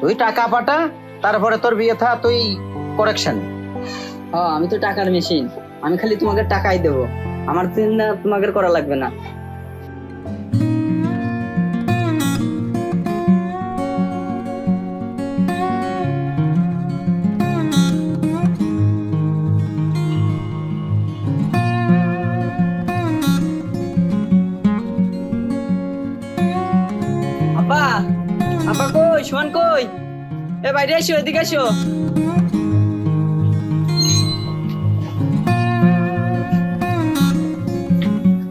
তুই টাকা পাঠা তারপরে তোর বিয়ে থা, তুই করেকশন হ্যাঁ আমি তো টাকার মেশিন আমি খালি তোমাকে টাকাই দেবো। আমার চিন্তা তোমাকে করা লাগবে না। আব্বা আব্বা শোন কই? এ বাইরে এসো এদিকে এসো।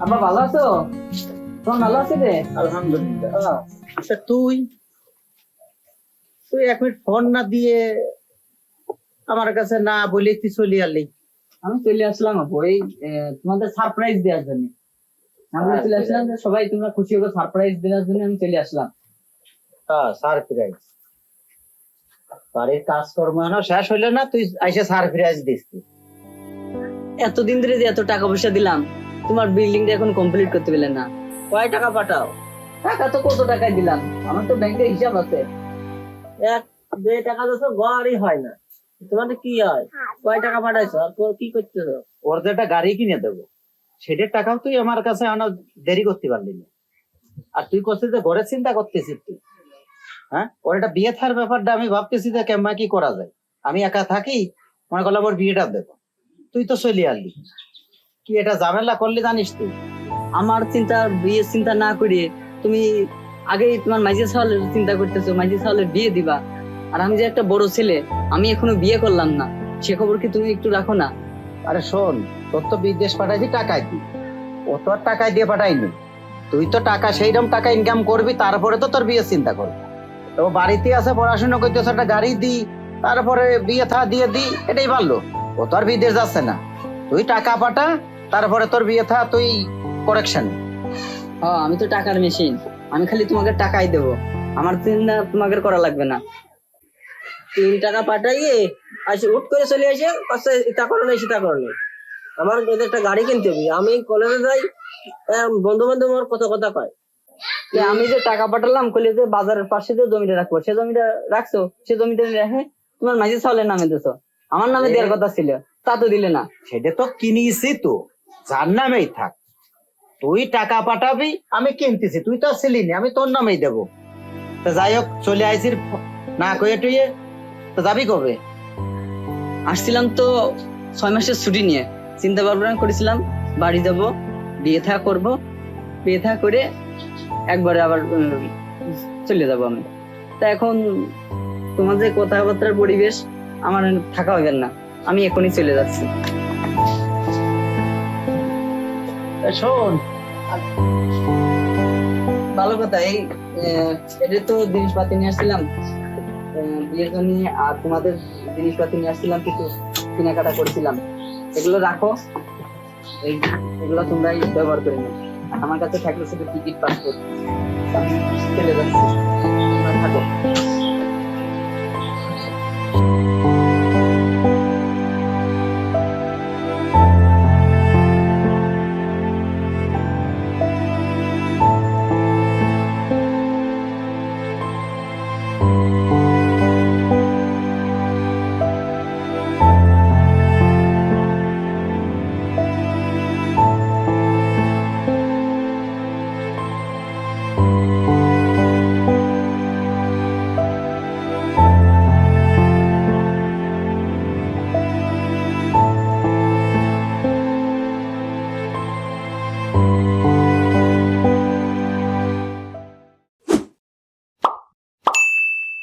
আব্বা ভালো আছো? তোমার ভালো আছে রে? আলহামদুলিল্লাহ। আচ্ছা তুই? তুই এক মিনিট ফোন না দিয়ে আমার কাছে না বলে তুই চলে আলি। আমি চলে আসলাম আপু এই তোমাদের সারপ্রাইজ দেওয়ার জন্য। আমি চলে আসলাম যে সবাই তোমরা খুশি হবে সারপ্রাইজ দেওয়ার জন্য আমি চলে আসলাম। হ্যাঁ সারপ্রাইজ বাড়ির কাজকর্ম এখনও শেষ হইল না তুই আইসে সারপ্রাইজ দিস। এতদিন ধরে যে এত টাকা পয়সা দিলাম তোমার বিল্ডিংটা এখন কমপ্লিট করতে পারলে না। কয় টাকা পাঠাও? টাকা তো কত টাকায় দিলাম? আমার তো ব্যাংকে হিসাব আছে। এক দেড় টাকা তো ঘরই হয় না। তোমাদের কি হয়? কয় টাকা পাঠাইছো? আর কো- করতেছো? ওর যে একটা গাড়ি কিনে দেবো সেটার টাকাও তুই আমার কাছে দেরি করতে পারলি না। আর তুই করছিস যে ঘরের চিন্তা করতেছিস তুই। হ্যাঁ? ওর একটা বিয়ে থার ব্যাপারটা আমি ভাবতেছি যে কেমন কি করা যায়? আমি একা থাকি, মনে করলাম ওর বিয়েটা দেবো। তুই তো চলে আনলি কি এটা ঝামেলা করলি জানিস তুই? আমার চিন্তা, বিয়ের চিন্তা না করে তুমি আগে তোমার মাঝি সাহলের চিন্তা করতেছো মাঝি সাহলের বিয়ে দিবা। আর আমি যে একটা বড় ছেলে, আমি এখনও বিয়ে করলাম না। সে খবর কি তুমি একটু রাখো না? আরে শোন, তোর তো বিদেশ পাঠাইছি টাকায় দি ও তো আর টাকায় দিয়ে পাঠাইনি। তুই তো টাকা সেইরকম টাকা ইনকাম করবি, তারপরে তো তোর বিয়ের চিন্তা করবি। তো বাড়িতে আছে, পড়াশোনা করতেছে, একটা গাড়ি দি তারপরে বিয়ে থা দিয়ে দি এটাই ভালো ও তো আর বিদেশ যাচ্ছে না। তুই টাকা পাঠা, তারপরে তোর বিয়ে থা, তুই করেকশন হ্যাঁ আমি তো টাকার মেশিন আমি খালি তোমাকে টাকাই দেবো। আমার চিন্তা তোমাকে করা লাগবে না। তিন টাকা পাঠাইয়ে আসে, উঠ করে চলে আসে কষ্ট এটা করো না সেটা করো আমার একটা গাড়ি কিনতে হবে। আমি কলেজে যাই বন্ধু বান্ধব আমার কত কথা কয়। আমি যে টাকা পাঠালাম কইলে যে বাজারের পাশে যে জমিটা রাখব সে জমিটা রাখছো সে জমিটা রেখে তোমার মাঝি সাহলের নামে দিছো। আমার নামে দেওয়ার কথা ছিল তা তো দিলে না। সেটা তো কিনিছি তো যার নামেই থাক। তুই টাকা পাঠাবি আমি কিনতেছি তুই তো ছিলি না আমি তোর নামেই দেবো। তো যাই হোক চলে আইসির না কয়ে টুয়ে তো যাবি কবে? আসছিলাম তো ছয় মাসের ছুটি নিয়ে। চিন্তা ভাবনা করেছিলাম বাড়ি যাব বিয়ে থা করব। বিয়ে থা করে একবারে আবার চলে যাব আমি। তা এখন তোমার যে কথাবার্তার পরিবেশ, আমার থাকা হবে না। আমি এখনই চলে যাচ্ছি। শোন, ভালো কথা, এই এটা তো জিনিসপাতি নিয়ে আসছিলাম। বিয়ের জন্য আর তোমাদের জিনিসপাতি নিয়ে আসছিলাম কিছু কেনাকাটা করেছিলাম। এগুলো রাখো। এগুলো তোমরাই ব্যবহার করে নিও। আমার কাছে থাকলে শুধু টিকিট পাস করতে থাকো